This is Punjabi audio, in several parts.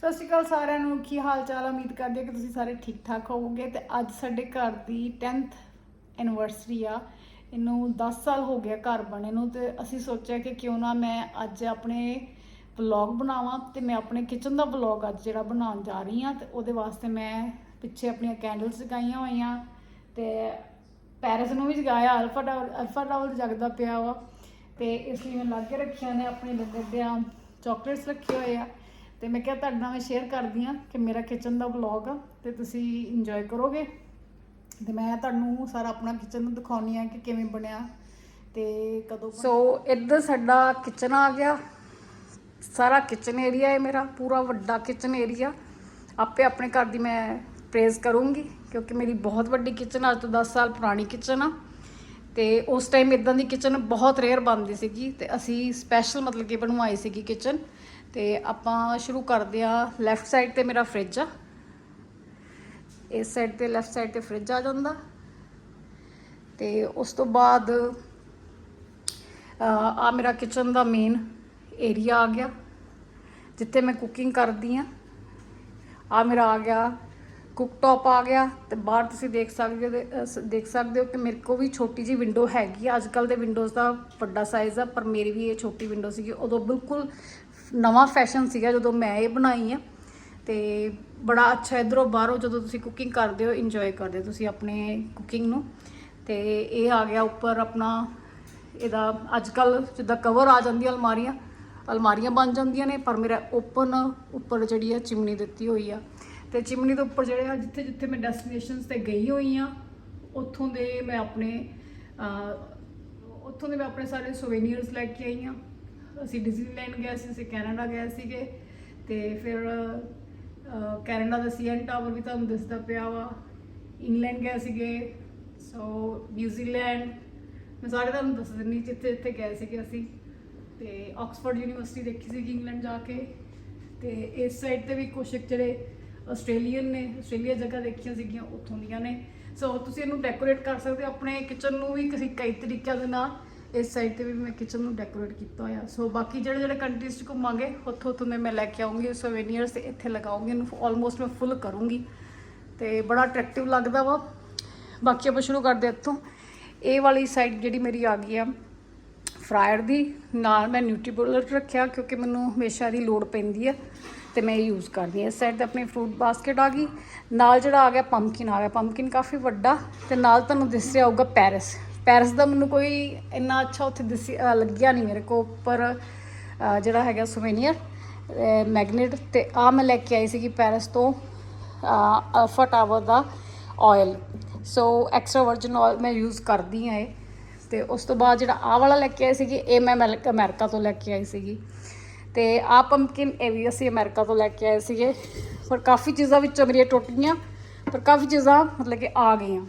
ਸਤਿ ਸ਼੍ਰੀ ਅਕਾਲ ਸਾਰਿਆਂ ਨੂੰ, ਕੀ ਹਾਲ ਚਾਲ ਉਮੀਦ ਕਰਦੇ ਕਿ ਤੁਸੀਂ ਸਾਰੇ ਠੀਕ ਠਾਕ ਹੋਵੋਗੇ ਤੇ ਅੱਜ ਸਾਡੇ ਘਰ ਦੀ 10th ਐਨੀਵਰਸਰੀ ਆ। ਇਹਨੂੰ 10 ਸਾਲ ਹੋ ਗਿਆ ਘਰ ਬਣੇ ਨੂੰ ਤੇ ਅਸੀਂ ਸੋਚਿਆ ਕਿ ਕਿਉਂ ਨਾ ਮੈਂ ਅੱਜ ਆਪਣੇ ਵਲੌਗ ਬਣਾਵਾਂ ਤੇ ਮੈਂ ਆਪਣੇ ਕਿਚਨ ਦਾ ਵਲੌਗ ਅੱਜ ਜਿਹੜਾ ਬਣਾਉਣ ਜਾ ਰਹੀ ਹਾਂ ਤੇ ਉਹਦੇ ਵਾਸਤੇ ਮੈਂ ਪਿੱਛੇ ਆਪਣੀਆਂ ਕੈਂਡਲਸ ਜਗਾਈਆਂ ਹੋਈਆਂ ਤੇ ਪੈਰਿਸ ਨੂੰ ਵੀ ਜਗਾਇਆ ਅਲਫਾ ਟਾਵਰ ਅਲਫਾ ਟਾਵਰ ਜਗਦਾ ਪਿਆ ਵਾ ਤੇ ਇਸ ਲਈ ਮੈਂ ਲਾਗੇ ਰੱਖੀਆਂ ਨੇ, ਆਪਣੇ ਲੱਗੇ ਆ ਚਾਕਲੇਟਸ ਰੱਖੇ ਹੋਏ ਆ। ਤੇ ਮੈਂ ਕਿਹਾ ਤੁਹਾਡੇ ਨਾਲ ਮੈਂ ਸ਼ੇਅਰ ਕਰਦੀ ਆ ਕਿ ਮੇਰਾ ਕਿਚਨ ਦਾ ਵਲੌਗ ਆ, ਤੇ ਤੁਸੀਂ ਇੰਜੋਏ ਕਰੋਗੇ। ਤੇ ਮੈਂ ਤੁਹਾਨੂੰ ਸਾਰਾ ਆਪਣਾ ਕਿਚਨ ਦਿਖਾਉਣੀ ਆ ਕਿ ਕਿਵੇਂ ਬਣਿਆ ਤੇ ਕਦੋਂ ਸੋ ਇੱਧਰ ਸਾਡਾ ਕਿਚਨ ਆ ਗਿਆ। ਸਾਰਾ ਕਿਚਨ ਏਰੀਆ ਹੈ ਮੇਰਾ, ਪੂਰਾ ਵੱਡਾ ਕਿਚਨ ਏਰੀਆ ਆਪੇ ਆਪਣੇ ਘਰ ਦੀ ਮੈਂ ਪ੍ਰੇਜ਼ ਕਰੂੰਗੀ, ਕਿਉਂਕਿ ਮੇਰੀ ਬਹੁਤ ਵੱਡੀ ਕਿਚਨ ਅੱਜ ਤੋਂ 10 ਸਾਲ ਪੁਰਾਣੀ ਕਿਚਨ ਆ। ਤੇ ਉਸ ਟਾਈਮ ਇਦਾਂ ਦੀ ਕਿਚਨ ਬਹੁਤ ਰੇਅਰ ਬਣਦੀ ਸੀਗੀ, ਤੇ ਅਸੀਂ ਸਪੈਸ਼ਲ ਮਤਲਬ ਕਿ ਬਣਵਾਈ ਸੀਗੀ ਕਿਚਨ ਤੇ ਆਪਾਂ ਸ਼ੁਰੂ ਕਰਦੇ ਆ ਲੈਫਟ ਸਾਈਡ ਤੇ ਮੇਰਾ ਫ੍ਰਿਜ ਆ। ਇਸ ਸਾਈਡ ਤੇ ਲੈਫਟ ਸਾਈਡ ਤੇ ਫ੍ਰਿਜ ਆ ਜਾਂਦਾ। ਤੇ ਉਸ ਤੋਂ ਬਾਅਦ ਆ ਮੇਰਾ ਕਿਚਨ ਦਾ ਮੇਨ ਏਰੀਆ ਆ ਗਿਆ, ਜਿੱਥੇ ਮੈਂ ਕੁਕਿੰਗ ਕਰਦੀ ਆ ਆ ਮੇਰਾ ਆ ਗਿਆ ਕੁਕਟਾਪ ਆ ਗਿਆ ਤੇ ਬਾਹਰ ਤੁਸੀਂ ਦੇਖ ਸਕਦੇ ਹੋ ਦੇ- ਦੇਖ ਸਕਦੇ ਹੋ ਕਿ ਮੇਰੇ ਕੋਲ ਵੀ ਛੋਟੀ ਜੀ ਵਿੰਡੋ ਹੈਗੀ ਆ। ਅੱਜ ਕੱਲ ਦੇ ਵਿੰਡੋਜ਼ ਦਾ ਵੱਡਾ ਸਾਈਜ਼ ਆ, ਪਰ ਮੇਰੀ ਵੀ ਇਹ ਛੋਟੀ ਵਿੰਡੋ ਸੀਗੀ। ਉਦੋਂ ਬਿਲਕੁਲ ਨਵਾਂ ਫੈਸ਼ਨ ਸੀਗਾ ਜਦੋਂ ਮੈਂ ਇਹ ਬਣਾਈ ਆ। ਤੇ ਬੜਾ ਅੱਛਾ ਇਧਰੋਂ ਬਾਹਰੋਂ ਜਦੋਂ ਤੁਸੀਂ ਕੁਕਿੰਗ ਕਰਦੇ ਹੋ ਇੰਜੋਏ ਕਰਦੇ ਹੋ ਤੁਸੀਂ ਆਪਣੇ ਕੁਕਿੰਗ ਨੂੰ। ਤੇ ਇਹ ਆ ਗਿਆ ਉੱਪਰ ਆਪਣਾ ਇਹਦਾ ਅੱਜ ਕੱਲ ਜਿੱਦਾਂ ਕਵਰ ਆ ਜਾਂਦੀ ਅਲਮਾਰੀਆਂ ਅਲਮਾਰੀਆਂ ਬਣ ਜਾਂਦੀਆਂ ਨੇ, ਪਰ ਮੇਰਾ ਓਪਨ ਉੱਪਰ ਜਿਹੜੀ ਆ ਚਿਮਨੀ ਦਿੱਤੀ ਹੋਈ ਆ। ਤੇ ਚਿਮਨੀ ਦੇ ਉੱਪਰ ਜਿਹੜੇ ਆ ਜਿੱਥੇ ਜਿੱਥੇ ਮੈਂ ਡੈਸਟੀਨੇਸ਼ਨਸ ਤੇ ਗਈ ਹੋਈ ਆ, ਉੱਥੋਂ ਦੇ ਮੈਂ ਆਪਣੇ ਉੱਥੋਂ ਦੇ ਮੈਂ ਆਪਣੇ ਸਾਰੇ ਸੋਵੇਨੀਅਰਸ ਲੈ ਕੇ ਆਈ ਆ। ਅਸੀਂ ਡਿਜ਼ਨੀਲੈਂਡ ਗਏ ਸੀ, ਅਸੀਂ ਕੈਨੇਡਾ ਗਏ ਸੀਗੇ ਤੇ ਫਿਰ ਕੈਨੇਡਾ ਦਾ ਸੀਐਨ ਟਾਵਰ ਵੀ ਤੁਹਾਨੂੰ ਦਿਸਦਾ ਪਿਆ ਵਾ। ਇੰਗਲੈਂਡ ਗਏ ਸੀਗੇ ਸੋ ਨਿਊਜ਼ੀਲੈਂਡ ਮੈਂ ਸਾਰੇ ਤੁਹਾਨੂੰ ਦੱਸ ਦਿੰਨੀ ਜਿੱਥੇ ਜਿੱਥੇ ਗਏ ਸੀਗੇ ਅਸੀਂ। ਤੇ ਆਕਸਫੋਰਡ ਯੂਨੀਵਰਸਿਟੀ ਦੇਖੀ ਸੀਗੀ ਇੰਗਲੈਂਡ ਜਾ ਕੇ। ਤੇ ਇਸ ਸਾਈਡ ਤੇ ਵੀ ਕੁਛ ਜਿਹੜੇ ਆਸਟ੍ਰੇਲੀਅਨ ਨੇ ਆਸਟ੍ਰੇਲੀਆ ਜਗ੍ਹਾ ਦੇਖੀਆਂ ਸੀਗੀਆਂ, ਉੱਥੋਂ ਦੀਆਂ ਨੇ। ਸੋ ਤੁਸੀਂ ਇਹਨੂੰ ਡੈਕੋਰੇਟ ਕਰ ਸਕਦੇ ਹੋ, ਆਪਣੇ ਕਿਚਨ ਨੂੰ ਵੀ ਕਿਸੇ ਕਈ ਤਰੀਕਿਆਂ ਦੇ ਨਾਲ। ਇਸ ਸਾਈਡ ਤੇ ਵੀ ਮੈਂ ਕਿਚਨ ਨੂੰ ਡੈਕੋਰੇਟ ਕੀਤਾ ਹੋਇਆ। ਸੋ ਬਾਕੀ ਜਿਹੜੇ ਜਿਹੜੇ ਕੰਟਰੀਜ਼ 'ਚ ਘੁੰਮਾਂਗੇ, ਉੱਥੋਂ ਉੱਥੋਂ ਦੇ ਮੈਂ ਲੈ ਕੇ ਆਉਂਗੀ ਸੋਵੇਨੀਅਰਸ ਤੇ ਇੱਥੇ ਲਗਾਉਂਗੀ, ਇਹਨੂੰ ਆਲਮੋਸਟ ਮੈਂ ਫੁੱਲ ਕਰੂੰਗੀ। ਤੇ ਬੜਾ ਅਟਰੈਕਟਿਵ ਲੱਗਦਾ ਵਾ। ਬਾਕੀ ਆਪਾਂ ਸ਼ੁਰੂ ਕਰਦੇ ਇੱਥੋਂ। ਇਹ ਵਾਲੀ ਸਾਈਡ ਜਿਹੜੀ ਮੇਰੀ ਆ ਗਈ ਆ ਫਰਾਇਰ ਦੀ, ਨਾਲ ਮੈਂ ਨਿਊਟਰੀਬੋਲਰ ਰੱਖਿਆ, ਕਿਉਂਕਿ ਮੈਨੂੰ ਹਮੇਸ਼ਾ ਦੀ ਲੋੜ ਪੈਂਦੀ ਆ, ਤੇ ਮੈਂ ਇਹ ਯੂਜ਼ ਕਰਦੀ ਹਾਂ। ਇਸ ਸਾਈਡ ਤੇ ਆਪਣੀ ਫਰੂਟ ਬਾਸਕਟ ਆ ਗਈ। ਨਾਲ ਜਿਹੜਾ ਆ ਗਿਆ ਪੰਪਕਿਨ ਆ ਗਿਆ। ਪੰਪਕਿਨ ਕਾਫੀ ਵੱਡਾ, ਤੇ ਨਾਲ ਤੁਹਾਨੂੰ ਦਿਸ ਰਿਹਾ ਹੋਊਗਾ ਪੈਰਿਸ ਪੈਰਿਸ ਦਾ ਮੈਨੂੰ ਕੋਈ ਇੰਨਾ ਅੱਛਾ ਉੱਥੇ ਦਿਸੀ ਅ, ਲੱਗਿਆ ਨਹੀਂ ਮੇਰੇ ਕੋ ਪਰ ਅ, ਜਿਹੜਾ ਹੈਗਾ ਸੁਵੇਨੀਅਰ ਮੈਗਨੇਟ ਤੇ ਆ ਮੈਂ ਲੈ ਕੇ ਆਈ ਸੀਗੀ ਪੈਰਿਸ ਤੋਂ ਅਲਫਾ ਟਾਵਰ ਦਾ oil so extra virgin oil ਮੈਂ ਯੂਜ਼ ਕਰਦੀ ਆ ਇਹ। ਤੇ ਉਸ ਤੋਂ ਬਾਅਦ ਜਿਹੜਾ ਆਹ ਵਾਲਾ ਲੈ ਕੇ ਆਈ ਸੀਗੀ ਇਹ ਮੈਂ ਅਮੈਰ- ਅਮਰੀਕਾ ਤੋਂ ਲੈ ਕੇ ਆਈ ਸੀਗੀ। ਤੇ ਆਹ ਪੰਪਕਿਨ ਇਹ ਵੀ ਅਸੀਂ ਅਮਰੀਕਾ ਤੋਂ ਲੈ ਕੇ ਆਏ ਸੀਗੇ। ਪਰ ਕਾਫੀ ਚੀਜ਼ਾਂ ਵਿੱਚੋਂ ਮੇਰੀਆਂ ਟੁੱਟ ਗਈਆਂ ਪਰ ਕਾਫੀ ਚੀਜ਼ਾਂ ਮਤਲਬ ਕਿ ਆ ਗਈਆਂ।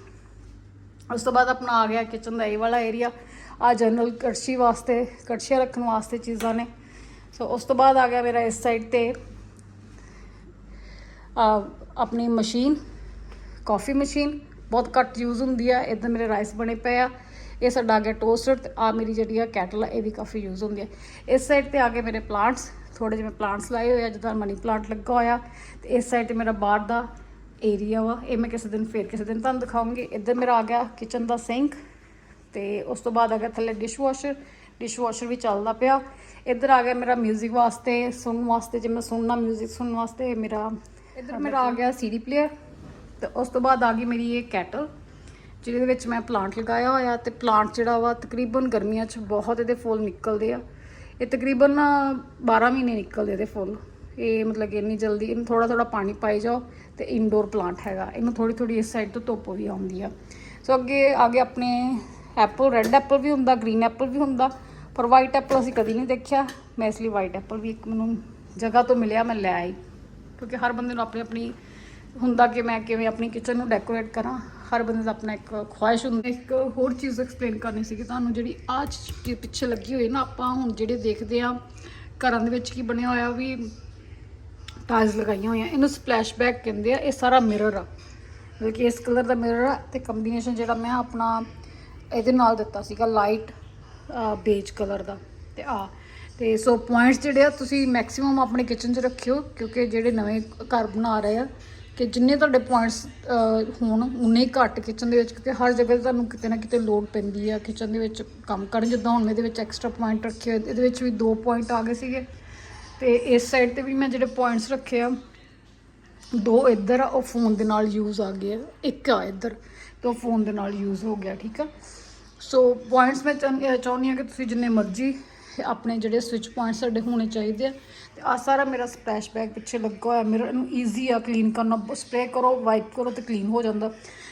ਉਸ ਤੋਂ ਬਾਅਦ ਆਪਣਾ ਆ ਗਿਆ ਕਿਚਨ ਦਾ ਇਹ ਵਾਲਾ ਏਰੀਆ ਆ ਜਨਰਲ ਕੜਛੀ ਵਾਸਤੇ, ਕੜਛੀਆਂ ਰੱਖਣ ਵਾਸਤੇ ਚੀਜ਼ਾਂ ਨੇ। ਸੋ ਉਸ ਤੋਂ ਬਾਅਦ ਆ ਗਿਆ ਮੇਰਾ ਇਸ ਸਾਈਡ ਤੇ ਆਪਣੀ ਮਸ਼ੀਨ ਕਾਫੀ ਮਸ਼ੀਨ ਬਹੁਤ ਘੱਟ ਯੂਜ਼ ਹੁੰਦੀ ਆ ਇਦਾਂ ਮੇਰੇ ਰਾਈਸ ਬਣੇ ਪਏ ਆ। ਇਹ ਸਾਡਾ ਆ ਗਿਆ ਟੋਸਟਰ ਤੇ ਆ ਮੇਰੀ ਜਿਹੜੀ ਆ ਕੈਟਲ ਆ, ਇਹ ਵੀ ਕਾਫੀ ਯੂਜ਼ ਹੁੰਦੀ ਆ। ਇਸ ਸਾਈਡ ਤੇ ਆ ਗਏ ਮੇਰੇ ਪਲਾਂਟਸ ਥੋੜੇ ਜਿਹੇ ਮੈਂ ਪਲਾਂਟਸ ਲਾਏ ਹੋਏ ਆ, ਜਿੱਦਾਂ ਮਨੀ ਪਲਾਂਟ ਲੱਗਾ ਹੋਇਆ। ਤੇ ਇਸ ਸਾਈਡ ਤੇ ਮੇਰਾ ਬਾਹਰ ਦਾ ਏਰੀਆ ਵਾ ਇਹ ਮੈਂ ਕਿਸੇ ਦਿਨ ਫੇਰ ਕਿਸੇ ਦਿਨ ਤੁਹਾਨੂੰ ਦਿਖਾਉਂਗੀ ਇੱਧਰ ਮੇਰਾ ਆ ਗਿਆ ਕਿਚਨ ਦਾ ਸਿੰਕ ਤੇ ਉਸ ਤੋਂ ਬਾਅਦ ਆ ਗਿਆ ਥੱਲੇ ਡਿਸ਼ ਵਾਸ਼ਰ ਡਿਸ਼ ਵਾਸ਼ਰ ਵੀ ਚੱਲਦਾ ਪਿਆ ਇੱਧਰ ਆ ਗਿਆ ਮੇਰਾ 뮤직 ਵਾਸਤੇ ਸੁਣਨ ਵਾਸਤੇ ਜੇ ਮੈਂ ਸੁਣਨਾ 뮤직 ਸੁਣਨ ਵਾਸਤੇ ਇਹ ਮੇਰਾ ਇੱਧਰ ਮੇਰਾ ਆ ਗਿਆ ਸੀਡੀ ਪਲੇਅਰ ਤੇ ਉਸ ਤੋਂ ਬਾਅਦ ਆ ਗਈ ਮੇਰੀ ਇਹ ਕੈਟਲ ਜਿਹਦੇ ਵਿੱਚ ਮੈਂ ਪਲਾਂਟ ਲਗਾਇਆ ਹੋਇਆ ਤੇ ਪਲਾਂਟ ਜਿਹੜਾ ਵਾ ਤਕਰੀਬਨ ਗਰਮੀਆਂ 'ਚ ਬਹੁਤ ਇਹਦੇ ਫੁੱਲ ਨਿਕਲਦੇ ਆ ਇਹ ਤਕਰੀਬਨ 12 ਮਹੀਨੇ ਨਿਕਲਦੇ ਇਹਦੇ ਫੁੱਲ ਇਹ ਮਤਲਬ ਕਿ ਇੰਨੀ ਜਲਦੀ ਇਹਨੂੰ ਥੋੜਾ ਥੋੜਾ ਪਾਣੀ ਪਾਈ ਜਾਓ ਤੇ ਇਨਡੋਰ ਪਲਾਂਟ ਹੈਗਾ। ਇਹਨੂੰ ਥੋੜੀ ਥੋੜੀ ਇਸ ਸਾਈਡ ਤੋਂ ਧੁੱਪ ਵੀ ਆਉਂਦੀ ਆ। ਸੋ ਅੱਗੇ ਆ ਗਏ ਆਪਣੇ ਐਪਲ ਰੈੱਡ ਐਪਲ ਵੀ ਹੁੰਦਾ ਗ੍ਰੀਨ ਐਪਲ ਵੀ ਹੁੰਦਾ, ਪਰ ਵਾਈਟ ਐਪਲ ਅਸੀਂ ਕਦੀ ਨਹੀਂ ਦੇਖਿਆ। ਮੈਂ ਇਸ ਲਈ ਵਾਈਟ ਐਪਲ ਵੀ ਇੱਕ ਮੈਨੂੰ ਜਗ੍ਹਾ ਤੋਂ ਮਿਲਿਆ, ਮੈਂ ਲੈ ਆਈ। ਕਿਉਂਕਿ ਹਰ ਬੰਦੇ ਨੂੰ ਆਪਣੀ ਆਪਣੀ ਹੁੰਦਾ ਕਿ ਮੈਂ ਕਿਵੇਂ ਆਪਣੀ ਕਿਚਨ ਨੂੰ ਡੈਕੋਰੇਟ ਕਰਾਂ। ਹਰ ਬੰਦੇ ਦਾ ਆਪਣਾ ਇੱਕ ਖੁਆਇਸ਼ ਹੁੰਦੀ। ਇੱਕ ਹੋਰ ਚੀਜ਼ ਐਕਸਪਲੇਨ ਕਰਨੀ ਸੀਗੀ ਤੁਹਾਨੂੰ, ਜਿਹੜੀ ਆਹ ਚੀਜ਼ ਪਿੱਛੇ ਲੱਗੀ ਹੋਈ ਨਾ, ਆਪਾਂ ਹੁਣ ਜਿਹੜੇ ਦੇਖਦੇ ਆ, ਘਰਾਂ ਦੇ ਵਿੱਚ ਕੀ ਬਣਿਆ ਹੋਇਆ ਵੀ ਟਾਈਲਸ ਲਗਾਈਆਂ ਹੋਈਆਂ, ਇਹਨੂੰ ਸਪਲੈਸ਼ ਬੈਕ ਕਹਿੰਦੇ ਆ, ਇਹ ਸਾਰਾ ਮਿਰਰ ਆ। ਮਤਲਬ ਕਿ ਇਸ ਕਲਰ ਦਾ ਮਿਰਰ ਆ ਤੇ ਕੰਬੀਨੇਸ਼ਨ ਜਿਹੜਾ ਮੈਂ ਆਪਣਾ ਇਹਦੇ ਨਾਲ ਦਿੱਤਾ ਸੀਗਾ ਲਾਈਟ ਬੇਜ ਕਲਰ ਦਾ। ਤੇ ਆ, ਤੇ ਸੋ ਪੁਆਇੰਟਸ ਜਿਹੜੇ ਆ ਤੁਸੀਂ ਮੈਕਸਿਮਮ ਆਪਣੇ ਕਿਚਨ 'ਚ ਰੱਖਿਓ, ਕਿਉਂਕਿ ਜਿਹੜੇ ਨਵੇਂ ਘਰ ਬਣਾ ਰਹੇ ਆ, ਕਿ ਜਿੰਨੇ ਤੁਹਾਡੇ ਪੁਆਇੰਟਸ ਹੋਣ, ਉਨੇ ਹੀ ਘੱਟ ਕਿਚਨ ਦੇ ਵਿੱਚ, ਕਿਉਂਕਿ ਹਰ ਜਗ੍ਹਾ ਤੇ ਤੁਹਾਨੂੰ ਕਿਤੇ ਨਾ ਕਿਤੇ ਲੋਡ ਪੈਂਦੀ ਆ। ਕਿਚਨ ਦੇ ਵਿੱਚ ਕੰਮ ਕਰਨ, ਜਿੱਦਾਂ ਹੁਣ ਇਹਦੇ ਵਿੱਚ ਐਕਸਟਰਾ ਪੁਆਇੰਟ ਰੱਖੇ ਇਹਦੇ ਵਿੱਚ ਵੀ ਦੋ ਪੁਆਇੰਟ ਆ ਗਏ ਸੀਗੇ। ਤੇ ਇਸ ਸਾਈਡ ਤੇ ਵੀ ਮੈਂ ਜਿਹੜੇ ਪੁਆਇੰਟਸ ਰੱਖੇ ਆ, ਦੋ ਇੱਧਰ ਆ, ਉਹ ਫੋਨ ਦੇ ਨਾਲ ਯੂਜ਼ ਆ ਗਏ ਇੱਕ ਆ ਇੱਧਰ, ਤੇ ਉਹ ਫੋਨ ਦੇ ਨਾਲ ਯੂਜ਼ ਹੋ ਗਿਆ, ਠੀਕ ਆ? ਸੋ ਪੁਆਇੰਟਸ ਮੈਂ ਚਾਹੁੰਦੀ ਅਹ ਚਾਹੁੰਦੀ ਹਾਂ ਕਿ ਤੁਸੀਂ ਜਿੰਨੇ ਮਰਜ਼ੀ ਆਪਣੇ ਜਿਹੜੇ ਸਵਿਚ ਪੁਆਇੰਟਸ ਸਾਡੇ ਹੋਣੇ ਚਾਹੀਦੇ ਆ, ਤੇ ਆ ਸਾਰਾ ਮੇਰਾ ਸਪਲੈਸ਼ ਬੈਗ ਪਿੱਛੇ ਲੱਗਾ ਹੋਇਆ, ਮੇਰਾ ਇਹਨੂੰ ਈਜ਼ੀ ਆ ਕਲੀਨ ਕਰਨਾ ਸਪਰੇ ਕਰੋ ਵਾਈਪ ਕਰੋ ਤੇ ਕਲੀਨ ਹੋ ਜਾਂਦਾ।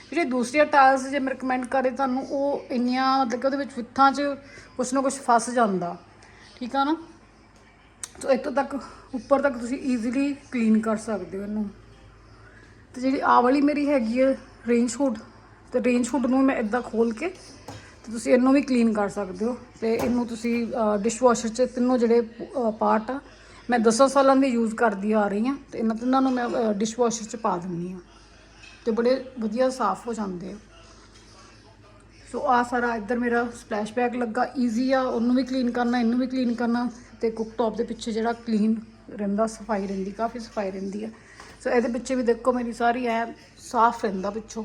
ਜਿਹੜੇ ਦੂਸਰੀਆਂ ਟਾਇਲਸ ਜੇ ਮੈਂ ਰეკਮੈਂਡ ਕਰੇ ਤੁਹਾਨੂੰ, ਉਹ ਇੰਨੀਆਂ ਮਤਲਬ ਕਿ ਉਹਦੇ ਵਿੱਚ ਵਿੱਥਾਂ 'ਚ ਕੁਛ ਨਾ ਕੁਛ ਫਸ ਜਾਂਦਾ, ਠੀਕ ਆ ਨਾ? ਸੋ ਇੱਥੋਂ ਤੱਕ, ਉੱਪਰ ਤੱਕ ਤੁਸੀਂ ਈਜ਼ੀਲੀ ਕਲੀਨ ਕਰ ਸਕਦੇ ਹੋ ਇਹਨੂੰ। ਤੇ ਜਿਹੜੀ ਆ ਵਾਲੀ ਮੇਰੀ ਹੈਗੀ ਹੈ ਰੇਂਜ ਹੁੱਡ ਤੇ ਰੇਂਜ ਹੁੱਡ ਨੂੰ ਮੈਂ ਇਦਾਂ ਖੋਲ ਕੇ ਤੇ ਤੁਸੀਂ ਇਹਨੂੰ ਵੀ ਕਲੀਨ ਕਰ ਸਕਦੇ ਹੋ। ਤੇ ਇਹਨੂੰ ਤੁਸੀਂ ਡਿਸ਼ਵਾਸ਼ਰ 'ਚ ਤਿੰਨੋਂ ਜਿਹੜੇ ਪਾਰਟ ਆ, ਮੈਂ 10 ਸਾਲਾਂ ਦੀ ਯੂਜ਼ ਕਰਦੀ ਆ ਰਹੀ ਹਾਂ ਤੇ ਇਹਨਾਂ ਤਿੰਨਾਂ ਨੂੰ ਮੈਂ ਡਿਸ਼ਵਾਸ਼ਰ 'ਚ ਪਾ ਦਿੰਦੀ ਹਾਂ। ਤੇ ਬੜੇ ਵਧੀਆ ਸਾਫ਼ ਹੋ ਜਾਂਦੇ ਆ। ਸੋ ਆ ਸਾਰਾ ਇੱਧਰ ਮੇਰਾ ਸਪਲੈਸ਼ ਬੈਗ ਲੱਗਾ ਈਜ਼ੀ ਆ, ਉਹਨੂੰ ਵੀ ਕਲੀਨ ਕਰਨਾ, ਇਹਨੂੰ ਵੀ ਕਲੀਨ ਕਰਨਾ ਤੇ ਕੁੱਕ ਟੌਪ ਦੇ ਪਿੱਛੇ ਜਿਹੜਾ ਕਲੀਨ ਰਹਿੰਦਾ, ਸਫ਼ਾਈ ਰਹਿੰਦੀ, ਕਾਫੀ ਸਫ਼ਾਈ ਰਹਿੰਦੀ ਆ। ਸੋ ਇਹਦੇ ਪਿੱਛੇ ਵੀ ਦੇਖੋ ਮੇਰੀ ਸਾਰੀ ਐ ਸਾਫ਼ ਰਹਿੰਦਾ ਪਿੱਛੋਂ।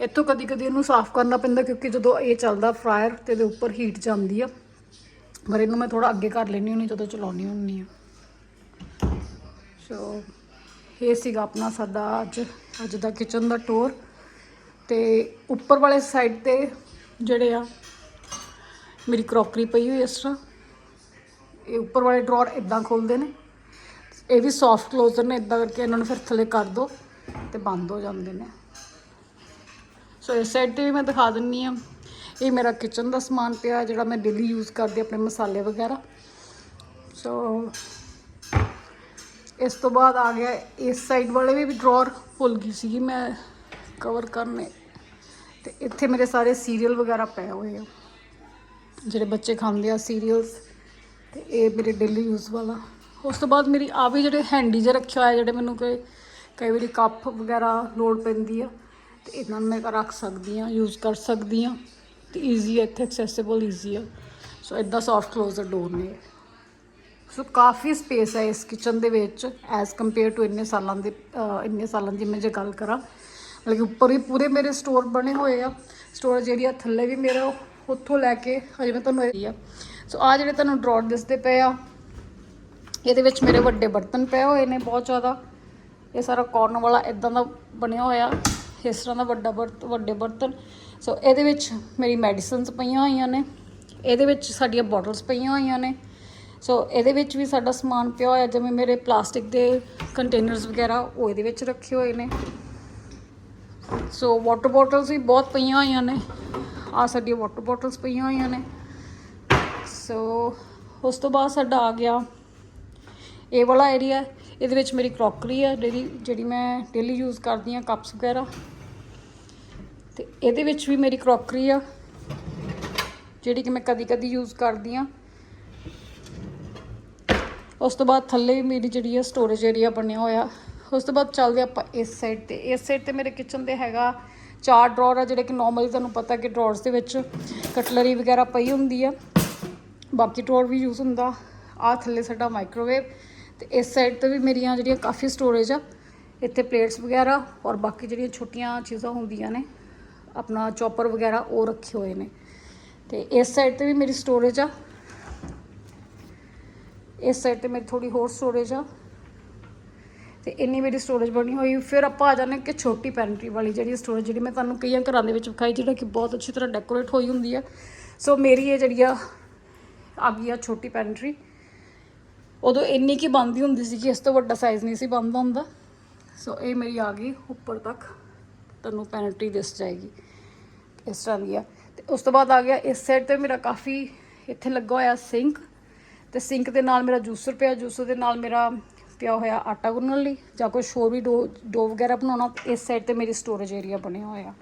ਇੱਥੋਂ ਕਦੀ ਕਦੀ ਇਹਨੂੰ ਸਾਫ਼ ਕਰਨਾ ਪੈਂਦਾ ਕਿਉਂਕਿ ਜਦੋਂ ਇਹ ਚੱਲਦਾ ਫਰਾਇਰ ਤੇ ਇਹਦੇ ਉੱਪਰ ਹੀਟ ਜਾਂਦੀ ਆ। ਪਰ ਇਹਨੂੰ ਮੈਂ ਥੋੜਾ ਅੱਗੇ ਕਰ ਲੈਣੀ ਹੁੰਦੀ, ਜਦੋਂ ਚਲਾਉਣੀ ਹੁੰਦੀ ਆ। ਸੋ ਇਹ ਸੀਗਾ ਆਪਣਾ ਸਾਡਾ ਅੱਜ ਅੱਜ ਦਾ ਕਿਚਨ ਦਾ ਟੂਰ ਤੇ ਉੱਪਰ ਵਾਲੇ ਸਾਈਡ ਤੇ ਜਿਹੜੇ ਆ, ਮੇਰੀ ਕਰੋਕਰੀ ਪਈ ਹੋਈ ਇਸ ਤਰ੍ਹਾਂ। ਇਹ ਉੱਪਰ ਵਾਲੇ ਡਰਾਅਰ ਇਦਾਂ ਖੁੱਲਦੇ ਨੇ। ਇਹ ਵੀ ਸੌਫਟ ਕਲੋਜ਼ਰ ਨੇ ਇਦਾਂ ਕਰਕੇ ਇਹਨਾਂ ਨੂੰ ਫਿਰ ਥੱਲੇ ਕਰ ਦੋ ਤੇ ਬੰਦ ਹੋ ਜਾਂਦੇ ਨੇ। ਸੋ ਇਸ ਸਾਈਡ ਤੇ ਵੀ ਮੈਂ ਦਿਖਾ ਦਿੰਨੀ ਆ। ਇਹ ਮੇਰਾ ਕਿਚਨ ਦਾ ਸਮਾਨ ਪਿਆ, ਜਿਹੜਾ ਮੈਂ ਡੇਲੀ ਯੂਜ਼ ਕਰਦੀ ਆਪਣੇ ਮਸਾਲੇ ਵਗੈਰਾ। ਸੋ ਇਸ ਤੋਂ ਬਾਅਦ ਆ ਗਿਆ, ਇਸ ਸਾਈਡ ਵਾਲੇ ਵੀ ਡਰਾਅਰ ਭੁੱਲ ਗਈ ਸੀਗੀ, ਮੈਂ ਕਵਰ ਕਰਨੇ। ਤੇ ਇੱਥੇ ਮੇਰੇ ਸਾਰੇ ਸੀਰੀਅਲ ਵਗੈਰਾ ਪਏ ਹੋਏ ਆ। ਜਿਹੜੇ ਬੱਚੇ ਖਾਂਦੇ ਆ ਸੀਰੀਅਲਸ, ਤੇ ਇਹ ਮੇਰੇ ਡੇਲੀ ਯੂਜ਼ ਵਾਲਾ। ਉਸ ਤੋਂ ਬਾਅਦ ਮੇਰੀ ਆ ਵੀ ਜਿਹੜੇ ਹੈਂਡੀ ਜੇ ਰੱਖਿਆ ਹੋਇਆ ਜਿਹੜੇ ਮੈਨੂੰ ਕੋਈ, ਕਈ ਵਾਰੀ ਕੱਪ ਵਗੈਰਾ ਲੋੜ ਪੈਂਦੀ ਆ, ਤੇ ਇਹਨਾਂ ਨੂੰ ਮੈਂ ਰੱਖ ਸਕਦੀ ਆ ਯੂਜ਼ ਕਰ ਸਕਦੀ ਆ, ਤੇ ਈਜ਼ੀ ਹੈ ਇੱਥੇ ਐਕਸੈਸਿਬਲ ਈਜ਼ੀ ਆ। ਸੋ ਇਦਾਂ ਸੌਫਟ ਕਲੋਜ਼ਰ ਡੋਰ ਨੇ। ਸੋ ਕਾਫੀ ਸਪੇਸ ਹੈ ਇਸ ਕਿਚਨ ਦੇ ਵਿੱਚ ਐਜ਼ ਕੰਪੇਅਰ ਟੂ ਇੰਨੇ ਸਾਲਾਂ ਦੇ ਇੰਨੇ ਸਾਲਾਂ ਦੀ ਮੈਂ ਜੇ ਗੱਲ ਕਰਾਂ ਮਤਲਬ ਕਿ ਉੱਪਰ ਵੀ ਪੂਰੇ ਮੇਰੇ ਸਟੋਰ ਬਣੇ ਹੋਏ ਆ। ਸਟੋਰ ਜਿਹੜੀ ਆ, ਥੱਲੇ ਵੀ ਮੇਰਾ ਉੱਥੋਂ ਲੈ ਕੇ ਹਜੇ ਮੈਂ ਤੁਹਾਨੂੰ ਇਹ ਆ। ਸੋ ਆ ਜਿਹੜੇ ਤੁਹਾਨੂੰ ਡਰਾਅਰ ਦਿਸਦੇ ਪਏ ਆ, ਇਹਦੇ ਵਿੱਚ ਮੇਰੇ ਵੱਡੇ ਬਰਤਨ ਪਏ ਹੋਏ ਨੇ ਬਹੁਤ ਜ਼ਿਆਦਾ। ਇਹ ਸਾਰਾ ਕਾਰਨ ਵਾਲਾ ਇਦਾਂ ਦਾ ਬਣਿਆ ਹੋਇਆ, ਇਸ ਤਰ੍ਹਾਂ ਦਾ ਵੱਡਾ ਬਰਤ, ਵੱਡੇ ਬਰਤਨ। ਸੋ ਇਹਦੇ ਵਿੱਚ ਮੇਰੀ ਮੈਡੀਸਿਨਸ ਪਈਆਂ ਹੋਈਆਂ ਨੇ। ਇਹਦੇ ਵਿੱਚ ਸਾਡੀਆਂ ਬੋਟਲਸ ਪਈਆਂ ਹੋਈਆਂ ਨੇ। ਸੋ ਇਹਦੇ ਵਿੱਚ ਵੀ ਸਾਡਾ ਸਮਾਨ ਪਿਆ ਹੋਇਆ, ਜਿਵੇਂ ਮੇਰੇ ਪਲਾਸਟਿਕ ਦੇ ਕੰਟੇਨਰਸ ਵਗੈਰਾ, ਉਹ ਇਹਦੇ ਵਿੱਚ ਰੱਖੇ ਹੋਏ ਨੇ। ਸੋ ਵਾਟਰ ਬੋਟਲਸ ਵੀ ਬਹੁਤ ਪਈਆਂ ਹੋਈਆਂ ਨੇ। ਆ ਸਾਡੀਆਂ ਵਾਟਰ ਬੋਟਲਸ ਪਈਆਂ ਹੋਈਆਂ ਨੇ। ਸੋ ਉਸ ਤੋਂ ਬਾਅਦ ਸਾਡਾ ਆ ਗਿਆ। ਇਹ ਵਾਲਾ ਏਰੀਆ ਇਹਦੇ ਵਿੱਚ ਮੇਰੀ ਕਰੋਕਰੀ ਆ ਜਿਹੜੀ ਜਿਹੜੀ ਮੈਂ ਡੇਲੀ ਯੂਜ਼ ਕਰਦੀ ਹਾਂ ਕੱਪਸ ਵਗੈਰਾ। ਤੇ ਇਹਦੇ ਵਿੱਚ ਵੀ ਮੇਰੀ ਕਰੋਕਰੀ ਆ, ਜਿਹੜੀ ਕਿ ਮੈਂ ਕਦੀ ਕਦੀ ਯੂਜ਼ ਕਰਦੀ ਹਾਂ। ਉਸ ਤੋਂ ਬਾਅਦ ਥੱਲੇ ਮੇਰੀ ਜਿਹੜੀ ਆ ਸਟੋਰੇਜ ਏਰੀਆ ਬਣਿਆ ਹੋਇਆ। ਉਸ ਤੋਂ ਬਾਅਦ ਚੱਲਦੇ ਆਪਾਂ ਇਸ ਸਾਈਡ ਤੇ। ਇਸ ਸਾਈਡ ਤੇ ਮੇਰੇ ਕਿਚਨ ਦੇ ਹੈਗਾ ਚਾਰ ਡਰਾਅਰ ਆ, ਜਿਹੜੇ ਕਿ ਨਾਰਮਲੀ ਤੁਹਾਨੂੰ ਪਤਾ ਕਿ ਡਰਾਅਰਸ ਦੇ ਵਿੱਚ ਕਟਲਰੀ ਵਗੈਰਾ ਪਈ ਹੁੰਦੀ ਆ। ਬਾਕੀ ਡਰਾਅਰ ਵੀ ਯੂਜ਼ ਹੁੰਦਾ। ਆ ਥੱਲੇ ਸਾਡਾ ਮਾਈਕ੍ਰੋਵੇਵ ਤੇ ਇਸ ਸਾਈਡ ਤੇ ਵੀ ਮੇਰੀਆਂ ਜਿਹੜੀਆਂ ਕਾਫੀ ਸਟੋਰੇਜ ਆ, ਇੱਥੇ ਪਲੇਟਸ ਵਗੈਰਾ ਔਰ ਬਾਕੀ ਜਿਹੜੀਆਂ ਛੋਟੀਆਂ ਚੀਜ਼ਾਂ ਹੁੰਦੀਆਂ ਨੇ, ਆਪਣਾ ਚੌਪਰ ਵਗੈਰਾ ਉਹ ਰੱਖੇ ਹੋਏ ਨੇ। ਤੇ ਇਸ ਸਾਈਡ ਤੇ ਵੀ ਮੇਰੀ ਸਟੋਰੇਜ ਆ। ਇਸ ਸਾਈਡ ਤੇ ਮੇਰੀ ਥੋੜੀ ਹੋਰ ਸਟੋਰੇਜ ਆ। ਤੇ ਇੰਨੀ ਮੇਰੀ ਸਟੋਰੇਜ ਬਣੀ ਹੋਈ, ਫਿਰ ਆਪਾਂ ਆ ਜਾਂਦੇ ਕਿ ਛੋਟੀ ਪੈਂਟਰੀ ਵਾਲੀ ਜਿਹੜੀ ਸਟੋਰੇਜ ਜਿਹੜੀ ਮੈਂ ਤੁਹਾਨੂੰ ਕਈਆਂ ਘਰਾਂ ਦੇ ਵਿੱਚ ਵਿਖਾਈ, ਜਿਹੜਾ ਕਿ ਬਹੁਤ ਅੱਛੀ ਤਰ੍ਹਾਂ ਡੈਕੋਰੇਟ ਹੋਈ ਹੁੰਦੀ ਆ ਸੋ ਮੇਰੀ ਇਹ ਜਿਹੜੀ ਆ ਆ ਗਈ ਆ ਛੋਟੀ ਪੈਂਟਰੀ ਉਦੋਂ ਇੰਨੀ ਕੀ ਬੰਦੀ ਹੁੰਦੀ ਸੀ ਕਿ ਇਸ ਤੋਂ ਵੱਡਾ ਸਾਈਜ਼ ਨਹੀਂ ਸੀ ਬੰਦਾ ਹੁੰਦਾ। ਸੋ ਇਹ ਮੇਰੀ ਆ ਗਈ ਉੱਪਰ ਤੱਕ। ਤੁਹਾਨੂੰ ਪੈਂਟਰੀ ਦਿਸ ਜਾਏਗੀ। ਇਸ ਤਰ੍ਹਾਂ ਦੀ ਆ। ਤੇ ਉਸ ਤੋਂ ਬਾਅਦ ਆ ਗਿਆ, ਇਸ ਸਾਈਡ ਤੇ ਮੇਰਾ ਕਾਫੀ ਇੱਥੇ ਲੱਗਾ ਹੋਇਆ ਸਿੰਕ ਤੇ ਸਿੰਕ ਦੇ ਨਾਲ ਮੇਰਾ ਜੂਸਰ ਪਿਆ। ਜੂਸਰ ਦੇ ਨਾਲ ਮੇਰਾ ਪਿਆ ਹੋਇਆ ਆਟਾ ਗੁੰਨਣ ਲਈ ਜਾਂ ਕੋਈ ਹੋਰ ਵੀ ਡੋ ਡੋ ਵਗੈਰਾ ਬਣਾਉਣਾ, ਇਸ ਸਾਈਡ ਤੇ ਮੇਰੀ ਸਟੋਰੇਜ ਏਰੀਆ ਬਣਿਆ ਹੋਇਆ।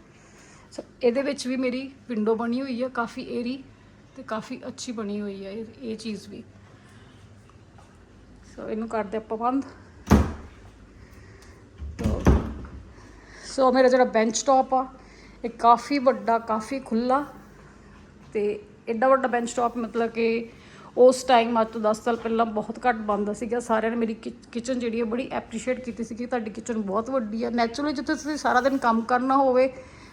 ਸੋ ਇਹਦੇ ਵਿੱਚ ਵੀ ਮੇਰੀ ਵਿੰਡੋ ਬਣੀ ਹੋਈ ਹੈ ਕਾਫੀ ਏਰੀ ਤੇ ਕਾਫੀ ਅੱਛੀ ਬਣੀ ਹੋਈ ਹੈ ਇਹ ਇਹ ਚੀਜ਼ ਵੀ। ਸੋ ਇਹਨੂੰ ਕਰਦੇ ਆਪਾਂ ਬੰਦ। ਸੋ ਮੇਰਾ ਜਿਹੜਾ ਬੈਂਚ ਟਾਪ ਆ, ਇਹ ਕਾਫੀ ਵੱਡਾ, ਕਾਫੀ ਖੁੱਲਾ ਤੇ ਐਡਾ ਵੱਡਾ ਬੈਂਚ ਟਾਪ ਮਤਲਬ ਕਿ ਉਸ ਟਾਈਮ ਅੱਜ ਤੋਂ 10 ਸਾਲ ਪਹਿਲਾਂ ਬਹੁਤ ਘੱਟ ਬੰਦਾ ਸੀਗਾ। ਸਾਰਿਆਂ ਨੇ ਮੇਰੀ ਕਿਚਨ ਜਿਹੜੀ ਹੈ ਬੜੀ ਐਪਰੀਸ਼ੀਏਟ ਕੀਤੀ ਸੀ ਕਿ ਤੁਹਾਡੀ ਕਿਚਨ ਬਹੁਤ ਵੱਡੀ ਹੈ ਨੈਚੁਰਲੀ ਜਿੱਥੇ ਤੁਸੀਂ ਸਾਰਾ ਦਿਨ ਕੰਮ ਕਰਨਾ ਹੋਵੇ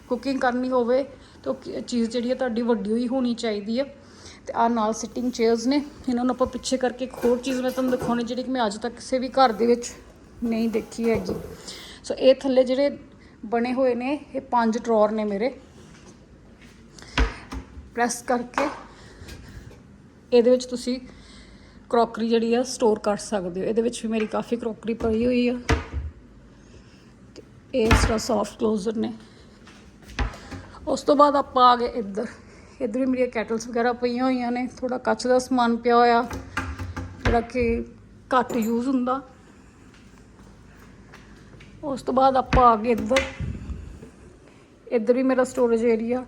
ਕੁਕਿੰਗ ਕਰਨੀ ਹੋਵੇ, ਤਾਂ ਚੀਜ਼ ਜਿਹੜੀ ਹੈ ਤੁਹਾਡੀ ਵੱਡੀ ਹੋਈ ਹੋਣੀ ਚਾਹੀਦੀ ਹੈ ਤੇ ਆ ਨਾਲ ਸਿਟਿੰਗ ਚੇਅਰਸ ਨੇ। ਇਹਨਾਂ ਨੂੰ ਆਪਾਂ ਪਿੱਛੇ ਕਰਕੇ ਇੱਕ ਹੋਰ ਚੀਜ਼ ਮੈਂ ਤੁਹਾਨੂੰ ਦਿਖਾਉਣੀ, ਜਿਹੜੀ ਕਿ ਮੈਂ ਅੱਜ ਤੱਕ ਕਿਸੇ ਵੀ ਘਰ ਦੇ ਵਿੱਚ ਨਹੀਂ ਦੇਖੀ ਹੈਗੀ। ਸੋ ਇਹ ਥੱਲੇ ਜਿਹੜੇ ਬਣੇ ਹੋਏ ਨੇ, ਇਹ ਪੰਜ ਡਰਾਅਰ ਨੇ ਮੇਰੇ। ਪ੍ਰੈਸ ਕਰਕੇ ਇਹਦੇ ਵਿੱਚ ਤੁਸੀਂ ਕਰੋਕਰੀ ਜਿਹੜੀ ਆ ਸਟੋਰ ਕਰ ਸਕਦੇ ਹੋ। ਇਹਦੇ ਵਿੱਚ ਵੀ ਮੇਰੀ ਕਾਫੀ ਕਰੋਕਰੀ ਪਈ ਹੋਈ ਆ। ਤੇ ਇਹ ਇਸ ਤਰ੍ਹਾਂ ਸੌਫਟ ਕਲੋਜ਼ਰ ਨੇ। ਉਸ ਤੋਂ ਬਾਅਦ ਆਪਾਂ ਆ ਗਏ ਇੱਧਰ। ਇੱਧਰ ਵੀ ਮੇਰੀਆਂ ਕੈਟਲਸ ਵਗੈਰਾ ਪਈਆਂ ਹੋਈਆਂ ਨੇ। ਥੋੜਾ ਕੱਚ ਦਾ ਸਮਾਨ ਪਿਆ ਹੋਇਆ। ਜਿਹੜਾ ਕਿ ਘੱਟ ਯੂਜ਼ ਹੁੰਦਾ। ਉਸ ਤੋਂ ਬਾਅਦ ਆਪਾਂ ਆ ਗਏ ਇੱਧਰ। ਇੱਧਰ ਵੀ ਮੇਰਾ ਸਟੋਰੇਜ ਏਰੀਆ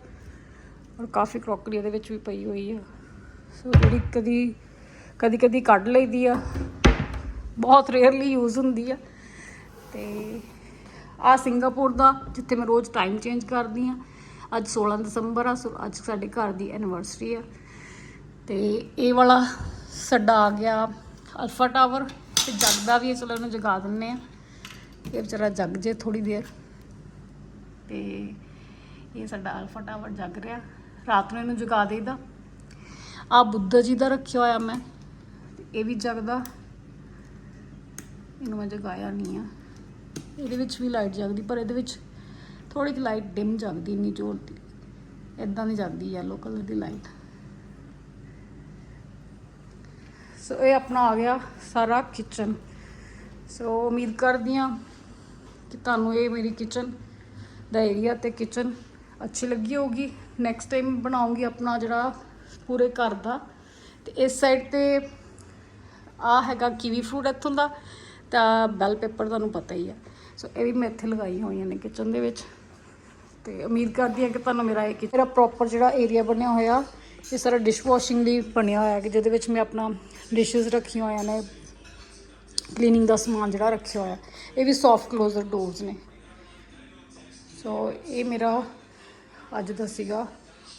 ਔਰ ਕਾਫੀ ਕਰੋਕਰੀ ਇਹਦੇ ਵਿੱਚ ਵੀ ਪਈ ਹੋਈ ਆ। ਸੋ ਜਿਹੜੀ ਕਦੀ ਕਦੀ ਕਦੀ ਕੱਢ ਲਈਦੀ ਆ। ਬਹੁਤ ਰੇਅਰਲੀ ਯੂਜ਼ ਹੁੰਦੀ ਆ। ਤੇ ਆ ਸਿੰਗਾਪੁਰ ਦਾ, ਜਿੱਥੇ ਮੈਂ ਰੋਜ਼ ਟਾਈਮ ਚੇਂਜ ਕਰਦੀ ਆ, ਅੱਜ 16 ਦਸੰਬਰ ਆ, ਸੋ ਅੱਜ ਸਾਡੇ ਘਰ ਦੀ ਐਨੀਵਰਸਰੀ ਆ। ਤੇ ਇਹ ਵਾਲਾ ਸਾਡਾ ਆ ਗਿਆ ਅਲਫਾ ਟਾਵਰ ਤੇ ਜਗਦਾ ਵੀ ਹੈ ਚਲੋ ਇਹਨੂੰ ਜਗਾ ਦਿੰਨੇ ਆ। ਇਹ ਵਿਚਾਰਾ ਜਗ ਜੇ ਥੋੜੀ ਦੇਰ। ਤੇ ਇਹ ਸਾਡਾ ਅਲਫਾ ਟਾਵਰ ਜਗ ਰਿਹਾ। ਰਾਤ ਨੂੰ ਇਹਨੂੰ ਜਗਾ ਦੇਈਦਾ। ਆ ਬੁੱਧ ਜੀ ਦਾ ਰੱਖਿਆ ਹੋਇਆ ਮੈਂ। ਇਹ ਵੀ ਜਗਦਾ। ਇਹਨੂੰ ਮੈਂ ਜਗਾਇਆ ਨਹੀਂ ਆ। ਇਹਦੇ ਵਿੱਚ ਵੀ ਲਾਈਟ ਜਗਦੀ, ਪਰ ਇਹਦੇ ਵਿੱਚ ਥੋੜੀ ਜਿਹੀ ਲਾਈਟ ਡਿਮ ਜਗਦੀ ਨਹੀਂ ਜ਼ੋਰ ਦੀ। ਇਦਾਂ ਦੀ ਜਗਦੀ ਯੈਲੋ ਕਲਰ ਦੀ ਲਾਈਟ ਸੋ ਇਹ ਆਪਣਾ ਆ ਗਿਆ ਸਾਰਾ ਕਿਚਨ ਸੋ ਉਮੀਦ ਕਰਦੀ ਹਾਂ ਕਿ ਤੁਹਾਨੂੰ ਇਹ ਮੇਰੀ ਕਿਚਨ ਦਾ ਏਰੀਆ ਤੇ ਕਿਚਨ ਅੱਛੀ ਲੱਗੀ ਹੋਊਗੀ। ਨੈਕਸਟ ਟਾਈਮ ਬਣਾਉਂਗੀ ਆਪਣਾ ਜਿਹੜਾ ਪੂਰੇ ਘਰ ਦਾ। ਤੇ ਇਸ ਸਾਈਡ ਤੇ ਆ ਹੈਗਾ ਕੀਵੀ ਫਰੂਟ ਇੱਥੋਂ ਦਾ, ਤਾਂ ਬੈਲ ਪੇਪਰ ਤੁਹਾਨੂੰ ਪਤਾ ਹੀ ਆ। ਸੋ ਇਹ ਵੀ ਮੈਂ ਇੱਥੇ ਲਗਾਈਆਂ ਹੋਈਆਂ ਨੇ ਕਿਚਨ ਦੇ ਵਿੱਚ। ਤੇ ਉਮੀਦ ਕਰਦੀ ਹਾਂ ਕਿ ਤੁਹਾਨੂੰ ਮੇਰਾ ਇਹ ਕਿ- ਮੇਰਾ ਪ੍ਰੋਪਰ ਜਿਹੜਾ ਏਰੀਆ ਬਣਿਆ ਹੋਇਆ, ਇਹ ਸਾਰਾ ਡਿਸ਼ ਵਾਸ਼ਿੰਗ ਲਈ ਬਣਿਆ ਹੋਇਆ ਕਿ ਜਿਹਦੇ ਵਿੱਚ ਮੈਂ ਆਪਣਾ ਡਿਸ਼ਸ ਰੱਖੀਆਂ ਹੋਈਆਂ ਨੇ ਕਲੀਨਿੰਗ ਦਾ ਸਮਾਨ ਜਿਹੜਾ ਰੱਖਿਆ ਹੋਇਆ। ਇਹ ਵੀ ਸੌਫਟ ਕਲੋਜ਼ਰ ਡੋਰਸ ਨੇ। ਸੋ ਇਹ ਮੇਰਾ ਅੱਜ ਦਾ ਸੀਗਾ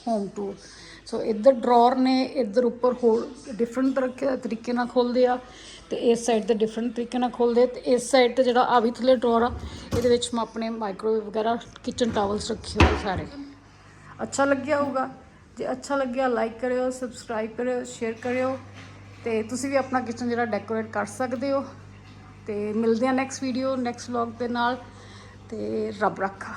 ਹੋਮ ਟੂਰ ਸੋ ਇੱਧਰ ਡਰਾਅਰ ਨੇ ਇੱਧਰ ਉੱਪਰ ਹੋਰ ਡਿਫਰੈਂਟ ਤਰੀਕੇ ਤਰੀਕੇ ਨਾਲ ਖੋਲਦੇ ਆ ਤੇ ਇਸ ਸਾਈਡ ਤੇ ਡਿਫਰੈਂਟ ਤਰੀਕੇ ਨਾਲ ਖੁੱਲਦੇ ਤੇ ਇਸ ਸਾਈਡ ਤੇ ਜਿਹੜਾ ਆ ਵੀ ਥੱਲੇ ਡਰਾਅਰ ਆ, ਇਹਦੇ ਵਿੱਚ ਮੈਂ ਆਪਣੇ ਮਾਈਕ੍ਰੋਵੇਵ ਵਗੈਰਾ ਕਿਚਨ ਟਾਵਲਸ ਰੱਖੇ ਹੋਏ ਸਾਰੇ। ਅੱਛਾ ਲੱਗਿਆ ਹੋਊਗਾ। ਜੇ ਅੱਛਾ ਲੱਗਿਆ ਲਾਈਕ ਕਰਿਓ ਸਬਸਕ੍ਰਾਈਬ ਕਰਿਓ ਸ਼ੇਅਰ ਕਰਿਓ ਤੇ ਤੁਸੀਂ ਵੀ ਆਪਣਾ ਕਿਚਨ ਜਿਹੜਾ ਡੈਕੋਰੇਟ ਕਰ ਸਕਦੇ ਹੋ। ਤੇ ਮਿਲਦੇ ਆ ਨੈਕਸਟ ਵੀਡੀਓ ਨੈਕਸਟ ਵਲੌਗ ਦੇ ਨਾਲ ਤੇ ਰੱਬ ਰੱਖਾ।